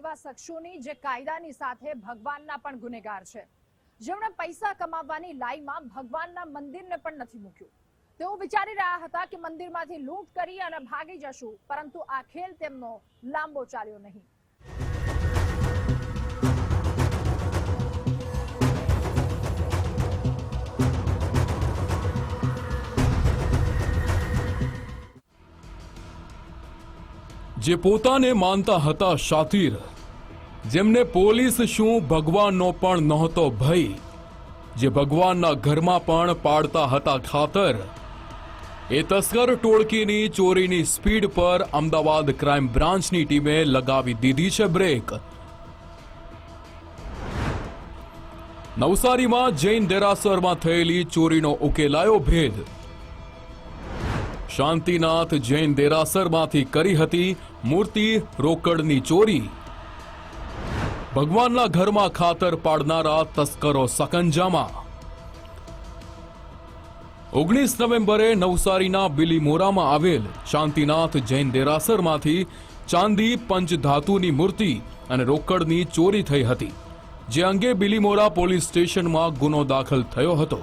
એવા શખ્સોની જે કાયદાની સાથે ભગવાનના પણ ગુનેગાર છે. જેમણે પૈસા કમાવવાની લાઈમાં ભગવાનના મંદિરને પણ નથી મૂક્યું. તેઓ વિચારી રહ્યા હતા કે મંદિરમાંથી લૂંટ કરી અને ભાગી જશું, પરંતુ આ ખેલ તેમનો લાંબો ચાલ્યો નહીં. જે પોતાને માનતા હતા શાતીર જેમને પોલીસ શું ભગવાનનો પણ નહોતો ભય, જે ભગવાનના ઘરમાં પણ પાડતા હતા ખાતર. એ તસ્કર ટોળકીની ચોરીની સ્પીડ પર અમદાવાદ ક્રાઇમ બ્રાન્ચની ટીમે લગાવી દીધી છે બ્રેક. નવસારીમાં જૈન દેરાસરમાં થયેલી ચોરીનો ઉકેલાયો ભેદ. શાંતિનાથ જૈન દેરાસરમાંથી કરી હતી મૂર્તિ રોકડની ચોરી. ભગવાનના ઘરમાં ખાતર પાડનારા તસ્કરો સકંજામાં. ઓગણીસ નવેમ્બરે નવસારીના બિલીમોરામાં આવેલ શાંતિનાથ જૈન દેરાસરમાંથી ચાંદી પંચધાતુની મૂર્તિ અને રોકડની ચોરી થઈ હતી, જે અંગે બિલીમોરા પોલીસ સ્ટેશનમાં ગુનો દાખલ થયો હતો.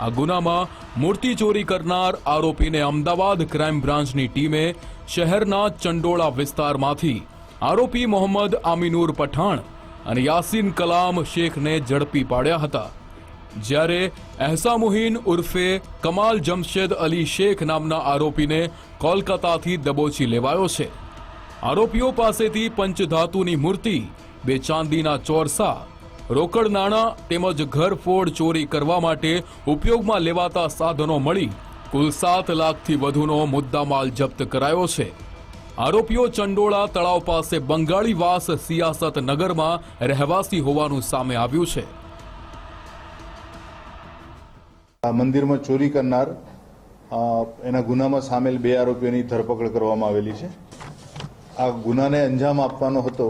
આ ગુનામાં મૂર્તિ ચોરી કરનાર આરોપીને અમદાવાદ ક્રાઇમ બ્રાન્ચની ટીમે શહેરના ચંડોળા વિસ્તારમાંથી આરોપી મોહમ્મદ આમિનુર પઠાણ અને યાસીન કલામ શેખને ઝડપી પાડ્યા હતા. જ્યારે એહસામુહીન ઉર્ફે કમાલ જમશેદ અલી શેખ નામના આરોપીને કોલકાતાથી દબોચી લેવાયો છે. આરોપીઓ પાસેથી પંચધાતુની મૂર્તિ, બે ચાંદીના ચોરસા, રોકડ નાણાં તેમજ ઘરફોડ ચોરી કરવા માટે ઉપયોગમાં લેવાતા સાધનો મળી કુલ સાત લાખથી વધુનો મુદ્દામાલ જપ્ત કરાયો છે. આરોપીઓ ચંડોળા તળાવ પાસે બંગાળીવાસ સિયાસત નગરમાં રહેવાસી હોવાનું સામે આવ્યું છે. આ મંદિરમાં ચોરી કરનાર એના ગુનામાં સામેલ બે આરોપીઓની ધરપકડ કરવામાં આવેલી છે. આ ગુનાને અંજામ આપવાનો હતો.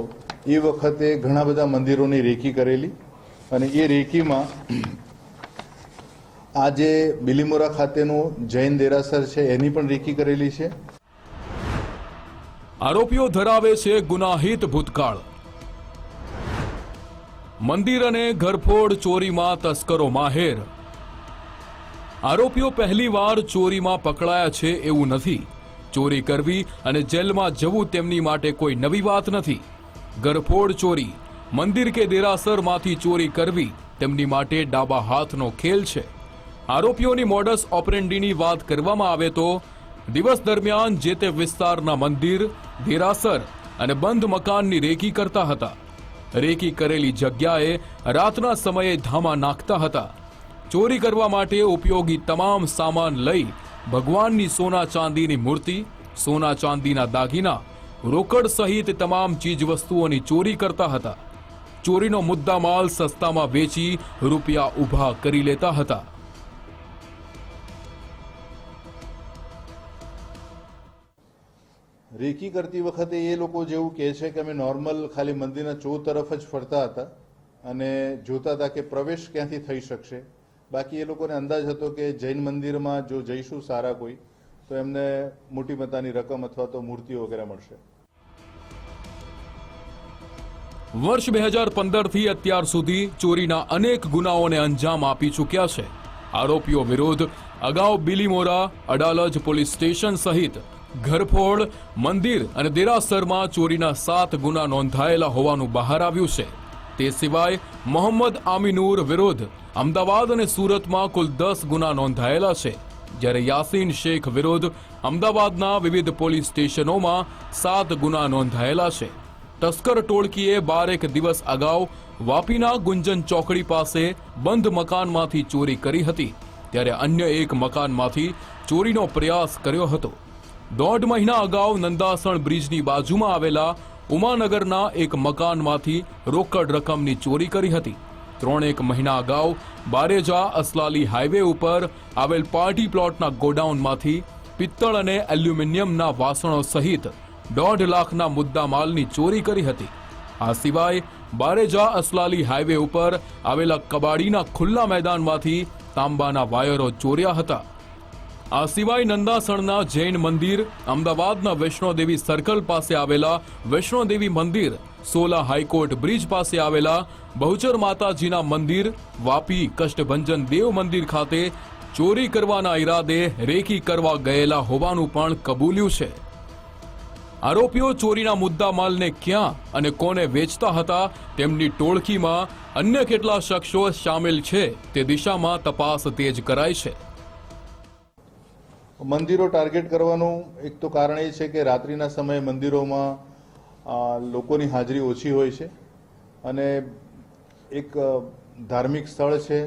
એ વખતે ઘણા બધા મંદિરોની રેકી કરેલી અને એ રેકીમાં જે બિલીમોરા ખાતેનું જૈન દેરાસર છે, એની પણ રેકી કરેલી છે. આરોપીઓ ધરાવે છે ગુનાહિત ભૂતકાળ. મંદિર અને ઘરફોડ ચોરીમાં તસ્કરો માહેર. આરોપીઓ પહેલીવાર ચોરીમાં પકડાયા છે એવું નથી. ચોરી કરવી અને જેલમાં જવું તેમની માટે કોઈ નવી વાત નથી. ઘરફોડ ચોરી, મંદિર કે દેરાસરમાંથી ચોરી કરવી તેમની માટે ડાબા હાથનો ખેલ છે. આરોપીઓની મોડસ ઓપરેન્ડીની વાત કરવામાં આવે તો દિવસ દરમિયાન જે તે વિસ્તારના મંદિર, દેરાસર અને બંધ મકાનની રેકી કરતા હતા. રેકી કરેલી જગ્યાએ રાતના સમયે ધામા નાખતા હતા. ચોરી કરવા માટે ઉપયોગી તમામ સામાન લઈ ભગવાનની સોના ચાંદીની મૂર્તિ, સોના ચાંદીના દાગીના, રોકડ સહિત તમામ ચીજવસ્તુઓની ચોરી કરતા હતા. ચોરીનો મુદ્દામાલ સસ્તામાં વેચી રૂપિયા ઊભા કરી લેતા હતા. રેકી કરતી વખતે એ લોકો જેવું કહે છે કે અમે નોર્મલ ખાલી મંદિરના ચો તરફ જ ફરતા હતા અને જોતા હતા કે પ્રવેશ ક્યાંથી થઈ શકશે. બાકી એ લોકોને અંદાજ હતો કે જૈન મંદિરમાં જો જઈશું સારા કોઈ, તો એમને મોટી મતાની રકમ અથવા તો મૂર્તિઓ વગેરે મળશે. વર્ષ બે હજાર પંદરથી અત્યાર સુધી ચોરીના અનેક ગુનાઓને અંજામ આપી ચૂક્યા છે. આરોપીઓ વિરુદ્ધ અગાઉ બિલીમોરા, અડાલજ પોલીસ સ્ટેશન સહિત ઘરફોડ, મંદિર અને દેરાસરમાં ચોરીના સાત ગુના નોંધાયેલા હોવાનું બહાર આવ્યું છે. તે સિવાય મોહમ્મદ આમિનુર વિરુદ્ધ અમદાવાદ અને સુરતમાં કુલ દસ ગુના નોંધાયેલા છે. જ્યારે યાસીન શેખ વિરુદ્ધ અમદાવાદના વિવિધ પોલીસ સ્ટેશનોમાં સાત ગુના નોંધાયેલા છે. તસ્કર ટોળકીએ બારેક દિવસ અગાઉ વાપીના ગુંજન ચોકડી પાસે બંધ મકાનમાંથી ચોરી કરી હતી. ત્યારે અન્ય એક મકાનમાંથી ચોરીનો પ્રયાસ કર્યો હતો. દોઢ મહિના અગાઉ નંદાસણ બ્રિજની બાજુમાં આવેલા ઉમાનગરના એક મકાનમાંથી રોકડ રકમની ચોરી કરી હતી. ત્રણેક મહિના અગાઉ બારેજા અસલાલી હાઈવે ઉપર આવેલ પાર્ટી પ્લોટના ગોડાઉનમાંથી પિત્તળ અને એલ્યુમિનિયમના વાસણો સહિત દોઢ લાખના મુદ્દામાલની ચોરી કરી હતી. આ સિવાય બારેજા અસલાલી હાઈવે ઉપર આવેલા કબાડીના ખુલ્લા મેદાનમાંથી તાંબાના વાયરો ચોર્યા હતા. આ સિવાય નંદાસણના જૈન મંદિર, અમદાવાદના વૈષ્ણોદેવી સર્કલ પાસે આવેલા વૈષ્ણોદેવી મંદિર, સોલા હાઈકોર્ટ બ્રિજ પાસે આવેલા બહુચર માતાજીના મંદિર, વાપી કષ્ટભંજન દેવ મંદિર ખાતે ચોરી કરવાના ઈરાદે રેકી કરવા ગયેલા હોવાનું પણ કબૂલ્યું છે. આરોપીઓ ચોરીના મુદ્દા માલને ક્યાં અને કોને વેચતા હતા તેમની ટોળકીમાં અન્ય કેટલા શખ્સો સામેલ છે તે દિશામાં તપાસ તેજ કરાઈ છે. મંદિરો ટાર્ગેટ કરવાનું એક તો કારણ એ છે કે રાત્રિના સમયે મંદિરોમાં લોકોની હાજરી ઓછી હોય છે અને એક ધાર્મિક સ્થળ છે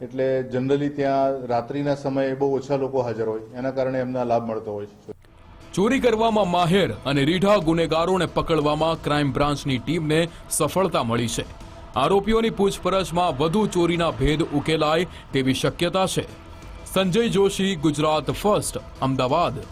એટલે જનરલી ત્યાં રાત્રિના સમયે બહુ ઓછા લોકો હાજર હોય. એના કારણે એમના લાભ મળતો હોય છે. ચોરી કરવામાં માહેર અને રીઢા ગુનેગારોને પકડવામાં ક્રાઇમ બ્રાન્ચની ટીમને સફળતા મળી છે. આરોપીઓની પૂછપરછમાં વધુ ચોરીના ભેદ ઉકેલાય તેવી શક્યતા છે. સંજય જોશી ગુજરાત ફર્સ્ટ અમદાવાદ.